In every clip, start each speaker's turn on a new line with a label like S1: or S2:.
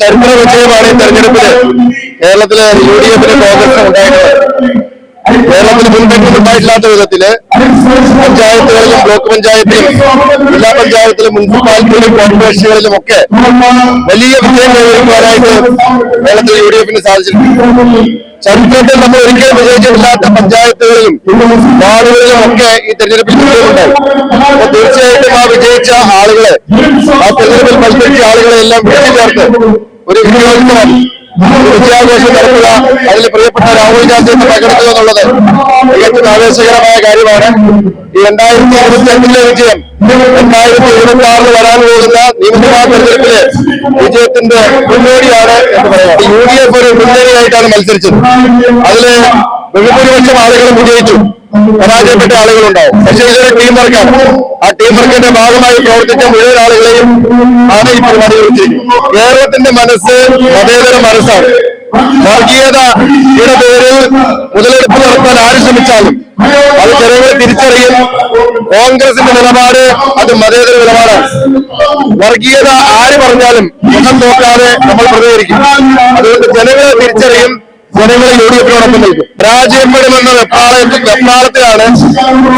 S1: ചരിത്ര വിജയമാണ് ഈ തെരഞ്ഞെടുപ്പിൽ കേരളത്തിലെ യു ഡി എഫിന് കോൺഗ്രസ് ഉണ്ടായിട്ടുള്ളത് കേരളത്തിന് മുൻപൊന്നും വിധത്തില് പഞ്ചായത്തുകളിലും ബ്ലോക്ക് പഞ്ചായത്തിലും ജില്ലാ പഞ്ചായത്തിലും മുനിസിപ്പാലിറ്റിയിലും കോർപ്പറേഷനുകളിലും ഒക്കെ വലിയ വിജയം കേരളത്തിൽ യു ഡി എഫിന് സാധിച്ചിട്ടുണ്ട് ചരിത്രത്തിൽ നമ്മൾ ഒരിക്കലും വിജയിച്ചിട്ടില്ലാത്ത പഞ്ചായത്തുകളിലും വാർഡുകളിലും ഒക്കെ ഈ തെരഞ്ഞെടുപ്പിൽ അപ്പൊ തീർച്ചയായിട്ടും ആ വിജയിച്ച ആളുകളെ ആ തെരഞ്ഞെടുപ്പിൽ മത്സരിച്ച ആളുകളെ എല്ലാം വീട്ടിൽ ചേർത്ത് ഒരു വിനിയോഗമാണ് വിജയാഘോഷം അതിൽ പ്രിയപ്പെട്ട രാഹുൽ ഗാന്ധി പങ്കെടുക്കുക എന്നുള്ളത് തികച്ചും ആവേശകരമായ കാര്യമാണ് ഈ രണ്ടായിരത്തി ഇരുപത്തി അഞ്ചിലെ വിജയം രണ്ടായിരത്തി ഇരുപത്തി ആറിൽ വരാൻ പോകുന്ന നിയമസഭാ തെരഞ്ഞെടുപ്പിലെ വിജയത്തിന്റെ മുന്നോടിയാണ് എന്ന് പറയാം യു ഡി എഫ് ഒരു മുൻകൈയായിട്ടാണ് മത്സരിച്ചത് അതിലെ ബഹുഭൂരിപക്ഷം ആളുകളും വിജയിച്ചു പരാജയപ്പെട്ട ആളുകളുണ്ടാവും പക്ഷേ ഇതൊരു ടീം വർക്ക് ആ ടീം വർക്കിന്റെ ഭാഗമായി പ്രവർത്തിച്ച മുഴുവൻ ആളുകളെയും ആണ് ഈ പരിപാടി കേരളത്തിന്റെ മനസ്സ് മതേതര മനസ്സാണ് ഇവിടെ പേര് മുതലെടുപ്പ് നടത്താൻ ആര് ശ്രമിച്ചാലും അത് ജനങ്ങൾ തിരിച്ചറിയും കോൺഗ്രസിന്റെ നിലപാട് അത് മതേതര നിലപാടാണ് വർഗീയത ആര് പറഞ്ഞാലും മുഖം നോക്കാതെ നമ്മൾ പ്രതികരിക്കും അതുകൊണ്ട് ജനങ്ങളെ തിരിച്ചറിയും ജനങ്ങളെ യു ഡി എഫിനോടൊപ്പം നിൽക്കും പരാജയപ്പെടുമെന്ന് വെപ്രാളത്തിലാണ്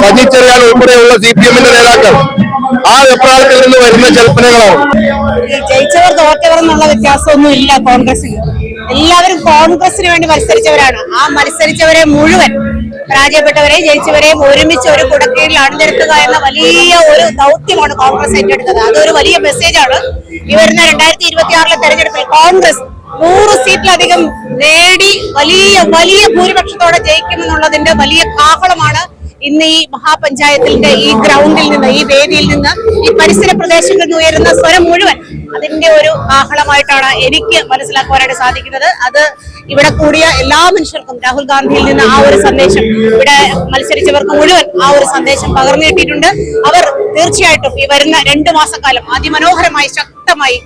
S1: സജിച്ചെറിയാൻ ഉൾപ്പെടെയുള്ള സി പി എമ്മിന്റെ നേതാക്കൾ ആ വെപ്രാളത്തിൽ നിന്ന് വരുന്ന ചെറുപ്പനകളാവും ജയിച്ചവർ
S2: തോറ്റവർ എന്നുള്ള വ്യത്യാസമൊന്നും ഇല്ല കോൺഗ്രസിന് എല്ലാവരും കോൺഗ്രസിന് വേണ്ടി മത്സരിച്ചവരാണ് ആ മത്സരിച്ചവരെ മുഴുവൻ പരാജയപ്പെട്ടവരെ ജയിച്ചവരെയും ഒരുമിച്ച് ഒരു കുടക്കീഴിൽ അണിനിരത്തുക എന്ന വലിയ ഒരു ദൗത്യമാണ് കോൺഗ്രസ് ഏറ്റെടുത്തത് അതൊരു വലിയ മെസ്സേജാണ് ഈ വരുന്ന രണ്ടായിരത്തി ഇരുപത്തി ആറിലെ തെരഞ്ഞെടുപ്പിൽ കോൺഗ്രസ് നൂറ് സീറ്റിലധികം നേടി വലിയ വലിയ ഭൂരിപക്ഷത്തോടെ ജയിക്കുമെന്നുള്ളതിന്റെ വലിയ കാഹളമാണ് ഇന്ന് ഈ മഹാപഞ്ചായത്തിന്റെ ഈ ഗ്രൗണ്ടിൽ നിന്ന് ഈ വേദിയിൽ നിന്ന് ഈ പരിസര പ്രദേശങ്ങളിൽ നിന്ന് ഉയരുന്ന സ്വരം മുഴുവൻ അതിന്റെ ഒരു ആഹളമായിട്ടാണ് എനിക്ക് മനസ്സിലാക്കുവാനായിട്ട് സാധിക്കുന്നത് അത് ഇവിടെ കൂടിയ എല്ലാ മനുഷ്യർക്കും രാഹുൽ ഗാന്ധിയിൽ നിന്ന് ആ ഒരു സന്ദേശം ഇവിടെ മത്സരിച്ചവർക്ക് മുഴുവൻ ആ ഒരു സന്ദേശം പകർന്നു കിട്ടിയിട്ടുണ്ട് അവർ തീർച്ചയായിട്ടും ഈ വരുന്ന രണ്ടു മാസക്കാലം അതിമനോഹരമായി ശക്തമായി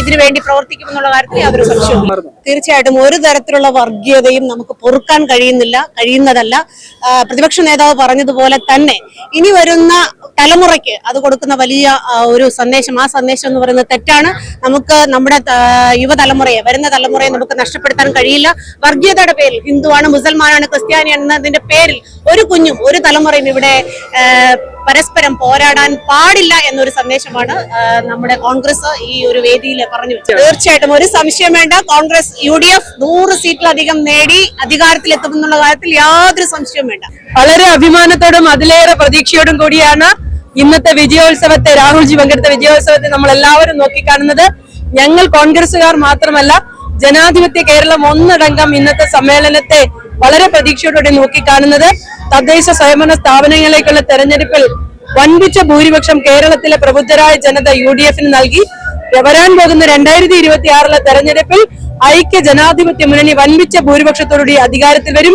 S2: ഇതിനു വേണ്ടി പ്രവർത്തിക്കും എന്നുള്ള കാര്യത്തിൽ അവർ സംശയം തീർച്ചയായിട്ടും ഒരു തരത്തിലുള്ള വർഗീയതയും നമുക്ക് പൊറുക്കാൻ കഴിയുന്നില്ല കഴിയുന്നതല്ല പ്രതിപക്ഷ നേതാവ് പറഞ്ഞതുപോലെ തന്നെ ഇനി വരുന്ന തലമുറയ്ക്ക് അത് കൊടുക്കുന്ന വലിയ ഒരു സന്ദേശം ആ സന്ദേശം എന്ന് പറയുന്നത് തെറ്റാണ് നമുക്ക് നമ്മുടെ യുവതലമുറയെ വരുന്ന തലമുറയെ നമുക്ക് നഷ്ടപ്പെടുത്താൻ കഴിയില്ല വർഗീയതയുടെ പേരിൽ ഹിന്ദുവാണ് മുസൽമാനാണ് ക്രിസ്ത്യാനി എന്നതിന്റെ പേരിൽ ഒരു കുഞ്ഞും ഒരു തലമുറയും ഇവിടെ പരസ്പരം പോരാടാൻ പാടില്ല എന്നൊരു സന്ദേശമാണ് നമ്മുടെ കോൺഗ്രസ് ഈ ഒരു വേദിയിൽ പറഞ്ഞു വെച്ചത് തീർച്ചയായിട്ടും ഒരു സംശയം വേണ്ട കോൺഗ്രസ് യു ഡി എഫ് നൂറ് സീറ്റിലധികം നേടി അധികാരത്തിൽ എത്തുമെന്നുള്ള കാര്യത്തിൽ യാതൊരു സംശയവും വേണ്ട വളരെ അഭിമാനത്തോടും
S3: അതിലേറെ പ്രതീക്ഷയോടും കൂടിയാണ് ഇന്നത്തെ വിജയോത്സവത്തെ രാഹുൽജി പങ്കെടുത്ത വിജയോത്സവത്തെ നമ്മൾ എല്ലാവരും നോക്കിക്കാണുന്നത് ഞങ്ങൾ കോൺഗ്രസുകാർ മാത്രമല്ല ജനാധിപത്യ കേരളം ഒന്നടങ്കം ഇന്നത്തെ സമ്മേളനത്തെ വളരെ പ്രതീക്ഷയോടുകൂടി നോക്കിക്കാണുന്നത് തദ്ദേശ സ്വയംഭരണ സ്ഥാപനങ്ങളിലേക്കുള്ള തെരഞ്ഞെടുപ്പിൽ വൻപിച്ച ഭൂരിപക്ഷം കേരളത്തിലെ പ്രബുദ്ധരായ ജനത യു ഡി എഫിന് നൽകി വരാൻ പോകുന്ന രണ്ടായിരത്തി ഇരുപത്തി ആറിലെ തെരഞ്ഞെടുപ്പിൽ ഐക്യ ജനാധിപത്യ മുന്നണി വൻപിച്ച ഭൂരിപക്ഷത്തോടുകൂടി അധികാരത്തിൽ വരും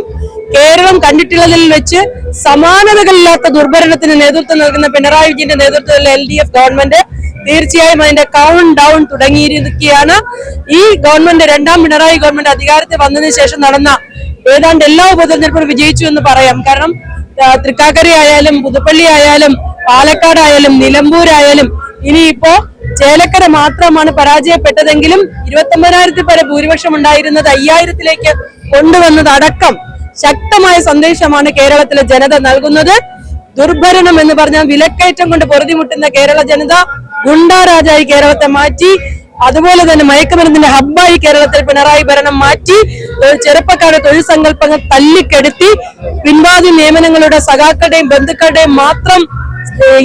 S3: കേരളം കണ്ടിട്ടുള്ളതിൽ വെച്ച് സമാനതകളില്ലാത്ത ദുർഭരണത്തിന് നേതൃത്വം നൽകുന്ന പിണറായി വിജയന്റെ നേതൃത്വത്തിലുള്ള എൽ ഡി എഫ് ഗവൺമെന്റ് തീർച്ചയായും അതിന്റെ കൗണ്ട് ഡൗൺ തുടങ്ങിയിരിക്കുകയാണ് ഈ ഗവൺമെന്റ് രണ്ടാം പിണറായി ഗവൺമെന്റ് അധികാരത്തിൽ വന്നതിന് ശേഷം നടന്ന ഏതാണ്ട് എല്ലാ ഉപതെരഞ്ഞെടുപ്പും വിജയിച്ചു എന്ന് പറയാം കാരണം തൃക്കാക്കര ആയാലും പുതുപ്പള്ളി ആയാലും പാലക്കാട് ആയാലും നിലമ്പൂരായാലും ഇനിയിപ്പോ ചേലക്കര മാത്രമാണ് പരാജയപ്പെട്ടതെങ്കിലും ഇരുപത്തൊമ്പതിനായിരത്തിൽ പേരെ ഭൂരിപക്ഷം ഉണ്ടായിരുന്നത് അയ്യായിരത്തിലേക്ക് കൊണ്ടുവന്നത് അടക്കം ശക്തമായ സന്ദേശമാണ് കേരളത്തിലെ ജനത നൽകുന്നത് ദുർഭരണം എന്ന് പറഞ്ഞാൽ വിലക്കയറ്റം കൊണ്ട് പൊറുതിമുട്ടുന്ന കേരള ജനത ഗുണ്ടാരാജായി കേരളത്തെ മാറ്റി അതുപോലെ തന്നെ മയക്കുമരുന്നിന്റെ ഹബ്ബായി കേരളത്തിൽ പിണറായി ഭരണം മാറ്റി ചെറുപ്പക്കാരുടെ തൊഴിൽ സങ്കല്പങ്ങൾ തല്ലിക്കെടുത്തി പിൻവാതി നിയമനങ്ങളുടെ സഖാക്കളുടെയും ബന്ധുക്കളുടെയും മാത്രം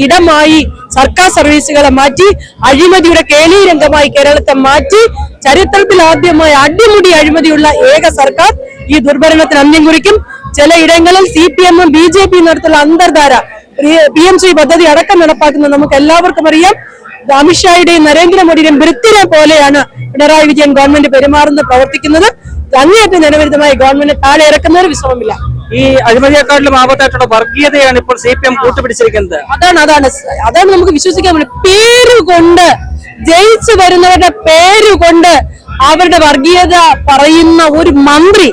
S3: ഇടമായി സർക്കാർ സർവീസുകളെ മാറ്റി അഴിമതിയുടെ കേളി രംഗമായി കേരളത്തെ മാറ്റി ചരിത്രത്തിൽ ആദ്യമായി അടിമുടി അഴിമതിയുള്ള ഏക സർക്കാർ ഈ ദുർഭരണത്തിന് അന്ത്യം കുറിക്കും ചിലയിടങ്ങളിൽ സി പി എമ്മും ബി ജെ പിയും നടത്തുള്ള അന്തർധാര പി എം സി പദ്ധതി അടക്കം നടപ്പാക്കുന്നത് നമുക്ക് എല്ലാവർക്കും അറിയാം അമിത്ഷായുടെയും നരേന്ദ്രമോദിയുടെയും വൃത്തിനെ പോലെയാണ് പിണറായി വിജയൻ ഗവൺമെന്റ് പെരുമാറുന്ന പ്രവർത്തിക്കുന്നത് അങ്ങേയറ്റം ജനവിരുദ്ധമായി ഗവൺമെന്റ് താഴെ ഇറക്കുന്നതിന്
S1: വിശ്രമമില്ല ഈ അഴിമതിയെക്കാട്ടിലും ആപത്തായിട്ടുള്ള വർഗീയതയാണ് ഇപ്പോൾ സി പി എം കൂട്ടുപിടിച്ചിരിക്കുന്നത് അതാണ് അതാണ് അതാണ് നമുക്ക് വിശ്വസിക്കാൻ പേര് കൊണ്ട് ജയിച്ചു വരുന്നവരുടെ പേര് കൊണ്ട് അവരുടെ വർഗീയത പറയുന്ന ഒരു മന്ത്രി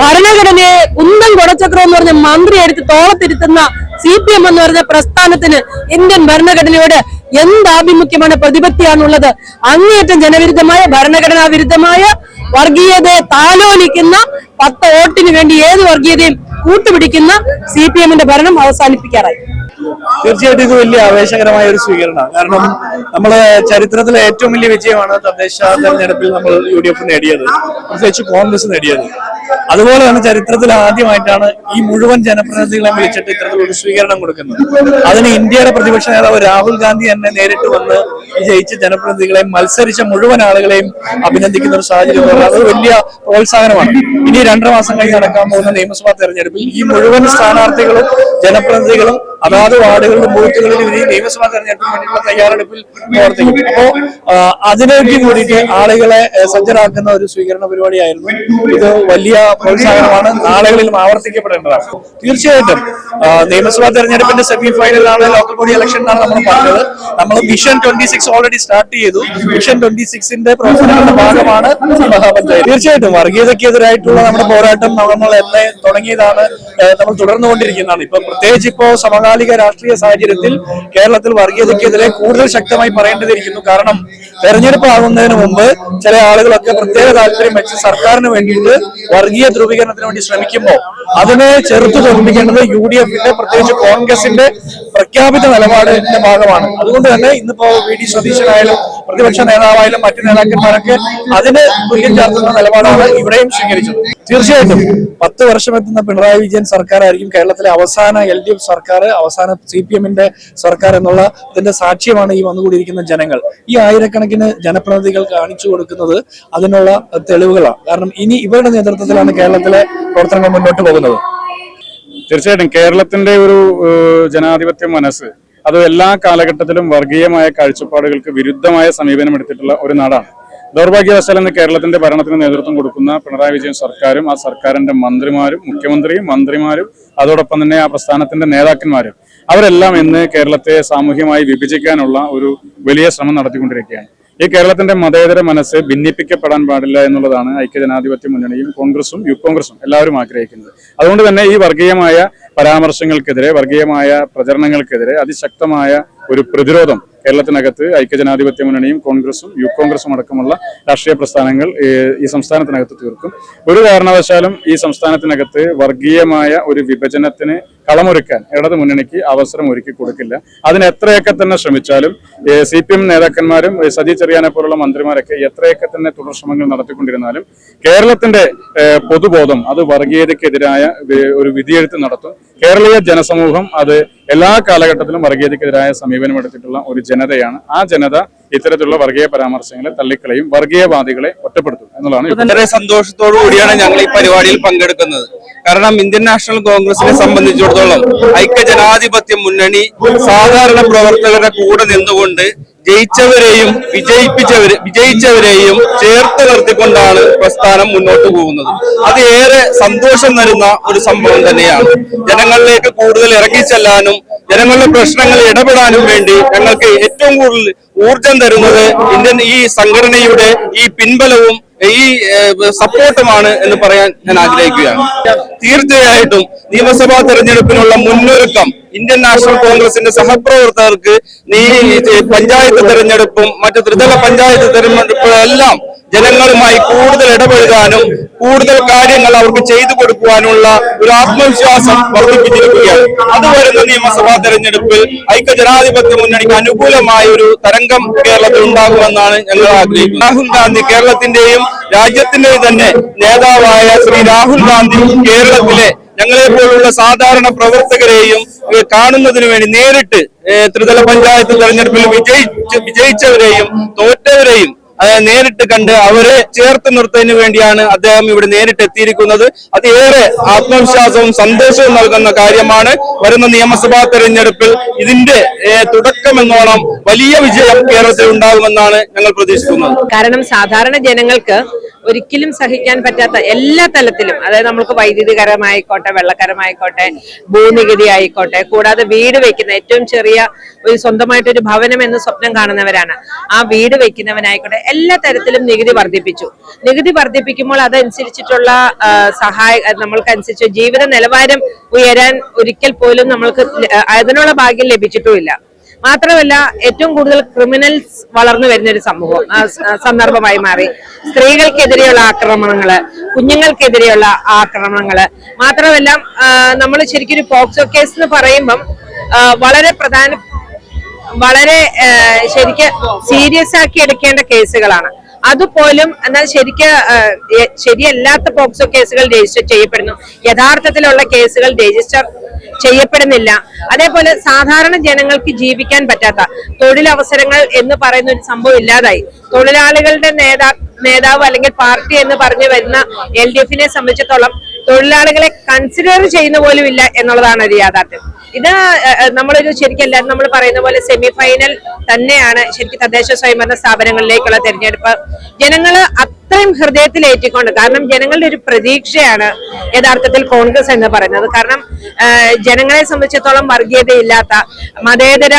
S1: ഭരണഘടനയെ കുന്തം കൊടച്ചക്രം എന്ന് പറഞ്ഞ മന്ത്രി എടുത്ത് തോളത്തിരുത്തുന്ന സി പി എം എന്ന് പറഞ്ഞ പ്രസ്ഥാനത്തിന് ഇന്ത്യൻ ഭരണഘടനയോട് എന്ത് ആഭിമുഖ്യമാണ് പ്രതിപത്തിയാണുള്ളത് അങ്ങേയറ്റം ജനവിരുദ്ധമായ ഭരണഘടനാ വിരുദ്ധമായ വർഗീയതയെ താലോലിക്കുന്ന പത്ത് വോട്ടിന് വേണ്ടി ഏത് വർഗീയതയും കൂട്ടുപിടിക്കുന്ന സി പി എമ്മിന്റെ ഭരണം അവസാനിപ്പിക്കാറായി തീർച്ചയായിട്ടും ഇത് വലിയ ആവേശകരമായ ഒരു സ്വീകരണമാണ് കാരണം നമ്മള് ചരിത്രത്തിലെ ഏറ്റവും വലിയ വിജയമാണ് തദ്ദേശ തെരഞ്ഞെടുപ്പിൽ നമ്മൾ യു ഡി എഫ് നേടിയത് പ്രത്യേകിച്ച് കോൺഗ്രസ് നേടിയത് അതുപോലെ തന്നെ ചരിത്രത്തിൽ ആദ്യമായിട്ടാണ് ഈ മുഴുവൻ ജനപ്രതിനിധികളെ വിളിച്ചിട്ട് ഇത്തരത്തിലൊരു സ്വീകരണം കൊടുക്കുന്നത് അതിന് ഇന്ത്യയുടെ പ്രതിപക്ഷ നേതാവ് രാഹുൽ ഗാന്ധി തന്നെ നേരിട്ട് വന്ന് ജയിച്ച ജനപ്രതിനിധികളെയും മത്സരിച്ച മുഴുവൻ ആളുകളെയും അഭിനന്ദിക്കുന്ന ഒരു സാഹചര്യം അത് വലിയ പ്രോത്സാഹനമാണ് ഇനി രണ്ടര മാസം കഴിഞ്ഞ് നടക്കാൻ പോകുന്ന നിയമസഭാ തെരഞ്ഞെടുപ്പിൽ ഈ മുഴുവൻ സ്ഥാനാർത്ഥികളും ജനപ്രതിനിധികളും അതാത് വാർഡുകളിലും ബൂത്തുകളിലും ഇനി നിയമസഭാ തെരഞ്ഞെടുപ്പിന് വേണ്ടിയുള്ള തയ്യാറെടുപ്പിൽ പ്രവർത്തിക്കും അപ്പോ അതിലേക്ക് കൂടിയിട്ട് ആളുകളെ സജ്ജരാക്കുന്ന ഒരു സ്വീകരണ പരിപാടിയായിരുന്നു ഇത് വലിയ പ്രോത്സാഹനമാണ് നാളുകളിലും ആവർത്തിക്കപ്പെടേണ്ടതാണ് തീർച്ചയായിട്ടും നിയമസഭാ തെരഞ്ഞെടുപ്പിന്റെ സെമി ഫൈനലാണ് ലോക്കൽ ബോഡി ഇലക്ഷൻ എന്നാണ് നമ്മൾ പറഞ്ഞത് നമ്മൾ mission twenty six already start ചെയ്തു മിഷൻ ട്വന്റി സിക്സിന്റെ പ്രവർത്തനങ്ങളുടെ ഭാഗമാണ് മഹാപഞ്ചായത്ത് തീർച്ചയായിട്ടും വർഗീയതയ്ക്കെതിരായിട്ടുള്ള നമ്മുടെ പോരാട്ടം നമ്മൾ എന്നെ തുടങ്ങിയതാണ് നമ്മൾ തുടർന്നുകൊണ്ടിരിക്കുന്നതാണ് ഇപ്പൊ പ്രത്യേകിച്ച് ഇപ്പോ സമകാല താൽക്കാലിക രാഷ്ട്രീയ സാഹചര്യത്തിൽ കേരളത്തിൽ വർഗീയതയ്ക്കെതിരെ കൂടുതൽ ശക്തമായി പറയേണ്ടതിരിക്കുന്നു കാരണം തെരഞ്ഞെടുപ്പ് ആകുന്നതിന് മുമ്പ് ചില ആളുകളൊക്കെ പ്രത്യേക താല്പര്യം വെച്ച് സർക്കാരിന് വേണ്ടിയിട്ട് വർഗീയ ധ്രുവീകരണത്തിന് വേണ്ടി ശ്രമിക്കുമ്പോൾ അതിനെ ചെറുത്തു തോൽപ്പിക്കേണ്ടത് യു ഡി എഫിന്റെ പ്രത്യേകിച്ച് കോൺഗ്രസിന്റെ പ്രഖ്യാപിത നിലപാടിന്റെ ഭാഗമാണ് അതുകൊണ്ട് തന്നെ ഇന്നിപ്പോ വി ഡി സതീശനായാലും പ്രതിപക്ഷ നേതാവായാലും മറ്റു നേതാക്കന്മാരൊക്കെ അതിന് തുല്യം ചേർത്തുന്ന നിലപാടാണ് ഇവിടെയും സ്വീകരിച്ചത് തീർച്ചയായിട്ടും പത്ത് വർഷം എത്തുന്ന പിണറായി വിജയൻ സർക്കാരായിരിക്കും കേരളത്തിലെ അവസാന എൽ ഡി എഫ് സർക്കാർ അവസാന സി പി എമ്മിന്റെ സർക്കാർ എന്നുള്ള ഇതിന്റെ സാക്ഷ്യമാണ് ഈ വന്നുകൂടിയിരിക്കുന്ന ജനങ്ങൾ ഈ ആയിരക്കണക്കിന് ജനപ്രതിനിധികൾ കാണിച്ചു കൊടുക്കുന്നത് അതിനുള്ള തെളിവുകളാണ് കാരണം ഇനി ഇവരുടെ നേതൃത്വത്തിലാണ് കേരളത്തിലെ പ്രവർത്തനങ്ങൾ മുന്നോട്ട് പോകുന്നത് തീർച്ചയായിട്ടും കേരളത്തിന്റെ ഒരു ജനാധിപത്യ മനസ്സ് അത് എല്ലാ കാലഘട്ടത്തിലും വർഗീയമായ കാഴ്ചപ്പാടുകൾക്ക് വിരുദ്ധമായ സമീപനം എടുത്തിട്ടുള്ള ഒരു നാടാണ് ദൗർഭാഗ്യവശാൽ ഇന്ന് കേരളത്തിന്റെ ഭരണത്തിന് നേതൃത്വം കൊടുക്കുന്ന പിണറായി വിജയൻ സർക്കാരും ആ സർക്കാരിന്റെ മന്ത്രിമാരും മുഖ്യമന്ത്രിയും മന്ത്രിമാരും അതോടൊപ്പം തന്നെ ആ പ്രസ്ഥാനത്തിന്റെ നേതാക്കന്മാരും അവരെല്ലാം ഇന്ന് കേരളത്തെ സാമൂഹ്യമായി വിഭജിക്കാനുള്ള ഒരു വലിയ ശ്രമം നടത്തിക്കൊണ്ടിരിക്കുകയാണ് ഈ കേരളത്തിന്റെ മതേതര മനസ്സ് ഭിന്നിപ്പിക്കപ്പെടാൻ പാടില്ല എന്നുള്ളതാണ് ഐക്യജനാധിപത്യ മുന്നണിയും കോൺഗ്രസും യു കോൺഗ്രസും എല്ലാവരും ആഗ്രഹിക്കുന്നത് അതുകൊണ്ട് തന്നെ ഈ വർഗീയമായ പരാമർശങ്ങൾക്കെതിരെ വർഗീയമായ പ്രചരണങ്ങൾക്കെതിരെ അതിശക്തമായ ഒരു പ്രതിരോധം കേരളത്തിനകത്ത് ഐക്യജനാധിപത്യ മുന്നണിയും കോൺഗ്രസും യു കോൺഗ്രസും അടക്കമുള്ള രാഷ്ട്രീയ പ്രസ്ഥാനങ്ങൾ ഈ സംസ്ഥാനത്തിനകത്ത് തീർക്കും ഒരു കാരണവശാലും ഈ സംസ്ഥാനത്തിനകത്ത് വർഗീയമായ ഒരു വിഭജനത്തിന് കളമൊരുക്കാൻ ഇടത് മുന്നണിക്ക് അവസരം ഒരുക്കി കൊടുക്കില്ല അതിന് എത്രയൊക്കെ തന്നെ ശ്രമിച്ചാലും സി പി എം നേതാക്കന്മാരും സജി ചെറിയാനെ പോലുള്ള മന്ത്രിമാരൊക്കെ എത്രയൊക്കെ തന്നെ തുടർ ശ്രമങ്ങൾ നടത്തിക്കൊണ്ടിരുന്നാലും കേരളത്തിന്റെ പൊതുബോധം അത് വർഗീയതക്കെതിരായ ഒരു വിധിയെഴുത്ത് നടത്തും കേരളീയ ജനസമൂഹം അത് എല്ലാ കാലഘട്ടത്തിലും വർഗീയതക്കെതിരായ സമീപം സമീപനമെടുത്തിട്ടുള്ള ഒരു ജനതയാണ് ആ ജനത ഇത്തരത്തിലുള്ള വർഗീയ പരാമർശങ്ങളെ തള്ളിക്കളയും വർഗീയവാദികളെ ഒറ്റപ്പെടുത്തും എന്നുള്ളതാണ് വളരെ സന്തോഷത്തോടു കൂടിയാണ് ഞങ്ങൾ ഈ പരിപാടിയിൽ പങ്കെടുക്കുന്നത് കാരണം ഇന്ത്യൻ നാഷണൽ കോൺഗ്രസിനെ സംബന്ധിച്ചിടത്തോളം ഐക്യജനാധിപത്യ മുന്നണി സാധാരണ പ്രവർത്തകരുടെ കൂടെ നിന്നുകൊണ്ട് ജയിച്ചവരെയും വിജയിപ്പിച്ചവരെ വിജയിച്ചവരെയും ചേർത്ത് നിർത്തിക്കൊണ്ടാണ് പ്രസ്ഥാനം മുന്നോട്ട് പോകുന്നത് അത് ഏറെ സന്തോഷം തരുന്ന ഒരു സംഭവം തന്നെയാണ് ജനങ്ങളിലേക്ക് കൂടുതൽ ഇറങ്ങിച്ചെല്ലാനും ജനങ്ങളുടെ പ്രശ്നങ്ങൾ ഇടപെടാനും വേണ്ടി ഞങ്ങൾക്ക് ഏറ്റവും കൂടുതൽ ഊർജം തരുന്നത് ഇന്ത്യൻ ഈ സംഘടനയുടെ ഈ പിൻബലവും ഈ സപ്പോർട്ടുമാണ് എന്ന് പറയാൻ ഞാൻ ആഗ്രഹിക്കുകയാണ് തീർച്ചയായിട്ടും നിയമസഭാ തെരഞ്ഞെടുപ്പിനുള്ള മുന്നൊരുക്കം ഇന്ത്യൻ നാഷണൽ കോൺഗ്രസിന്റെ സഹപ്രവർത്തകർക്ക് നീ പഞ്ചായത്ത് തെരഞ്ഞെടുപ്പും മറ്റു ത്രിതല പഞ്ചായത്ത് തെരഞ്ഞെടുപ്പും എല്ലാം ജനങ്ങളുമായി കൂടുതൽ ഇടപെഴുകാനും കൂടുതൽ കാര്യങ്ങൾ അവർക്ക് ചെയ്തു കൊടുക്കുവാനുള്ള ഒരു ആത്മവിശ്വാസം വർദ്ധിപ്പിച്ചിരിക്കുകയാണ് അത് വരുന്ന നിയമസഭാ തെരഞ്ഞെടുപ്പിൽ ഐക്യ ജനാധിപത്യ മുന്നണിക്ക് അനുകൂലമായ ഒരു തരംഗം കേരളത്തിൽ ഉണ്ടാകുമെന്നാണ് ഞങ്ങൾ ആഗ്രഹിക്കുന്നത് രാഹുൽ ഗാന്ധി കേരളത്തിന്റെയും രാജ്യത്തിന്റെയും തന്നെ നേതാവായ ശ്രീ രാഹുൽ ഗാന്ധി കേരളത്തിലെ ഞങ്ങളെ പോലുള്ള സാധാരണ പ്രവർത്തകരെയും കാണുന്നതിന് വേണ്ടി നേരിട്ട് ത്രിതല പഞ്ചായത്ത് തെരഞ്ഞെടുപ്പിൽ വിജയിച്ച് വിജയിച്ചവരെയും തോറ്റവരെയും നേരിട്ട് കണ്ട് അവരെ ചേർത്ത് നിർത്തതിനു വേണ്ടിയാണ് അദ്ദേഹം ഇവിടെ നേരിട്ട് എത്തിയിരിക്കുന്നത് അത് ഏറെ ആത്മവിശ്വാസവും സന്തോഷവും നൽകുന്ന കാര്യമാണ് വരുന്ന നിയമസഭാ തെരഞ്ഞെടുപ്പിൽ ഇതിന്റെ തുടക്കമെന്നോണം വലിയ വിജയം കേരളത്തിൽ ഉണ്ടാകുമെന്നാണ് ഞങ്ങൾ പ്രതീക്ഷിക്കുന്നത്
S3: കാരണം സാധാരണ ജനങ്ങൾക്ക് ഒരിക്കലും സഹിക്കാൻ പറ്റാത്ത എല്ലാ തലത്തിലും അതായത് നമുക്ക് വൈദ്യുതികരമായിക്കോട്ടെ വെള്ളക്കരമായിക്കോട്ടെ ഭൂനികുതി ആയിക്കോട്ടെ കൂടാതെ വീട് വെക്കുന്ന ഏറ്റവും ചെറിയ ഒരു സ്വന്തമായിട്ടൊരു ഭവനം എന്ന് സ്വപ്നം കാണുന്നവരാണ് ആ വീട് വെക്കുന്നവനായിക്കോട്ടെ എല്ലാ തരത്തിലും നികുതി വർദ്ധിപ്പിച്ചു നികുതി വർദ്ധിപ്പിക്കുമ്പോൾ അതനുസരിച്ചിട്ടുള്ള സഹായ നമ്മൾക്കനുസരിച്ച് ജീവിത നിലവാരം ഉയരാൻ ഒരിക്കൽ പോലും നമ്മൾക്ക് അതിനുള്ള ഭാഗ്യം ലഭിച്ചിട്ടുമില്ല മാത്രമല്ല ഏറ്റവും കൂടുതൽ ക്രിമിനൽസ് വളർന്നു വരുന്ന ഒരു സമൂഹം സന്ദർഭമായി മാറി സ്ത്രീകൾക്കെതിരെയുള്ള ആക്രമണങ്ങള് കുഞ്ഞുങ്ങൾക്കെതിരെയുള്ള ആക്രമണങ്ങള് മാത്രമല്ല നമ്മൾ ശരിക്കും ഒരു പോക്സോ കേസ് എന്ന് പറയുമ്പം വളരെ പ്രധാന വളരെ ശരിക്ക് സീരിയസ് ആക്കി എടുക്കേണ്ട കേസുകളാണ് അതുപോലും എന്നാൽ ശരിക്ക് ശരിയല്ലാത്ത പോക്സോ കേസുകൾ രജിസ്റ്റർ ചെയ്യപ്പെടുന്നു യഥാർത്ഥത്തിലുള്ള കേസുകൾ രജിസ്റ്റർ ചെയ്യപ്പെടുന്നില്ല അതേപോലെ സാധാരണ ജനങ്ങൾക്ക് ജീവിക്കാൻ പറ്റാത്ത തൊഴിലവസരങ്ങൾ എന്ന് പറയുന്ന ഒരു സംഭവം ഇല്ലാതായി തൊഴിലാളികളുടെ നേതാ നേതാവ് അല്ലെങ്കിൽ പാർട്ടി എന്ന് പറഞ്ഞു വരുന്ന എൽ ഡി എഫിനെ സംബന്ധിച്ചിടത്തോളം തൊഴിലാളികളെ കൺസിഡർ ചെയ്യുന്ന പോലും ഇല്ല എന്നുള്ളതാണ് ഒരു യാഥാർത്ഥ്യം ഇത് നമ്മളൊരു ശരിക്കും എല്ലാവരും നമ്മൾ പറയുന്ന പോലെ സെമി ഫൈനൽ തന്നെയാണ് ശരിക്കും തദ്ദേശ സ്വയംഭരണ സ്ഥാപനങ്ങളിലേക്കുള്ള തെരഞ്ഞെടുപ്പ് ജനങ്ങൾ അത്രയും ഹൃദയത്തിൽ ഏറ്റിക്കൊണ്ട് കാരണം ജനങ്ങളുടെ ഒരു പ്രതീക്ഷയാണ് യഥാർത്ഥത്തിൽ കോൺഗ്രസ് എന്ന് പറയുന്നത് കാരണം ജനങ്ങളെ സംബന്ധിച്ചിടത്തോളം വർഗീയതയില്ലാത്ത മതേതര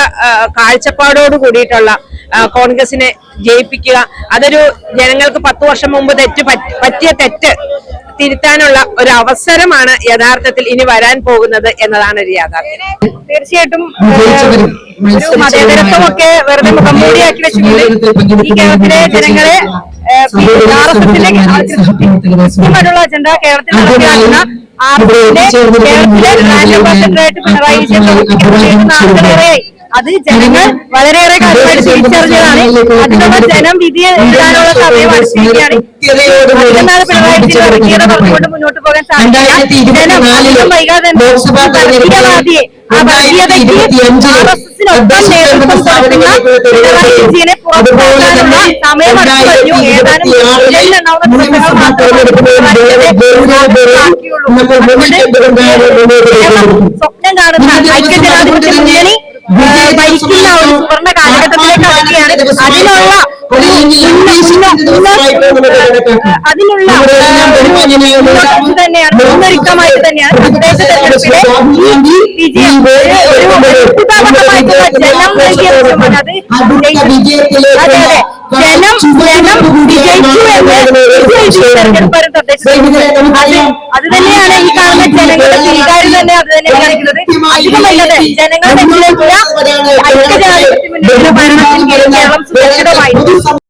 S3: കാഴ്ചപ്പാടോട് കൂടിയിട്ടുള്ള കോൺഗ്രസിനെ ജയിപ്പിക്കുക അതൊരു ജനങ്ങൾക്ക് പത്തു വർഷം മുമ്പ് തെറ്റ് പറ്റിയ തെറ്റ് തിരുത്താനുള്ള ഒരു അവസരമാണ് യഥാർത്ഥത്തിൽ ഇനി വരാൻ പോകുന്നത് എന്നതാണ് ഒരു യാഥാർത്ഥ്യം തീർച്ചയായിട്ടും ഒക്കെ വെറുതെ മുഖം മൂടിയാക്കി വെച്ചുകൊണ്ട് ഈ കേരളത്തിലെ ജനങ്ങളെ ആർ എസ് എസിന്റെ കൃത്യമായിട്ടുള്ള അജണ്ട കേരളത്തിൽ നടപ്പിലാക്കുന്ന ആർ എസ് എസിന്റെ കേരളത്തിലെ ബ്രാൻഡ് അംബാസഡറായിട്ട് പിണറായി വിജയൻ നാളെ അത് ജനങ്ങൾ വളരെയേറെ കാര്യമായിട്ട് തിരിച്ചറിഞ്ഞതാണ് അതിനുള്ള ജനം വിധി എഴുതാനുള്ള സമയം ശരിയാണ് പിണറായി വിജയൻ ഇറക്കിയത് പറഞ്ഞുകൊണ്ട് മുന്നോട്ട് പോകാൻ സാധിക്കില്ല ജനം വൈകാതെ തന്നെ സ്വപ്നം കാണുന്ന ഐക്യജനാധിപത്യ മുന്നണി ശരിക്കുള്ള ഒരു സുവർണ കാലഘട്ടത്തിലേക്ക് അതിനുള്ള ഒരു ഉന്മേഷം അതിനുള്ള തന്നെയാണ് മുന്നൊരുക്കമായിട്ട് തന്നെയാണ് തദ്ദേശ തെരഞ്ഞെടുപ്പിലെ വിജയം വ്യക്തിപരമായിട്ടുള്ള ജനം നൽകിയ അത് അതെ അതെ ജനം ജനം വിജയിച്ചു എന്ന് വിജയിച്ചു തെരഞ്ഞെടുപ്പാണ് തദ്ദേശ അതെ അത് തന്നെയാണ് ഈ കാണുന്ന ജനങ്ങളുടെ സ്വീകാര്യം തന്നെ അത് തന്നെ കാണിക്കുന്നത് അധികമല്ലത് ജനങ്ങളുടെ ഐക്യജനാധിപത്യ മുന്നേറ്റ ഭരണത്തിൽ കേരളം സുരക്ഷിതമായി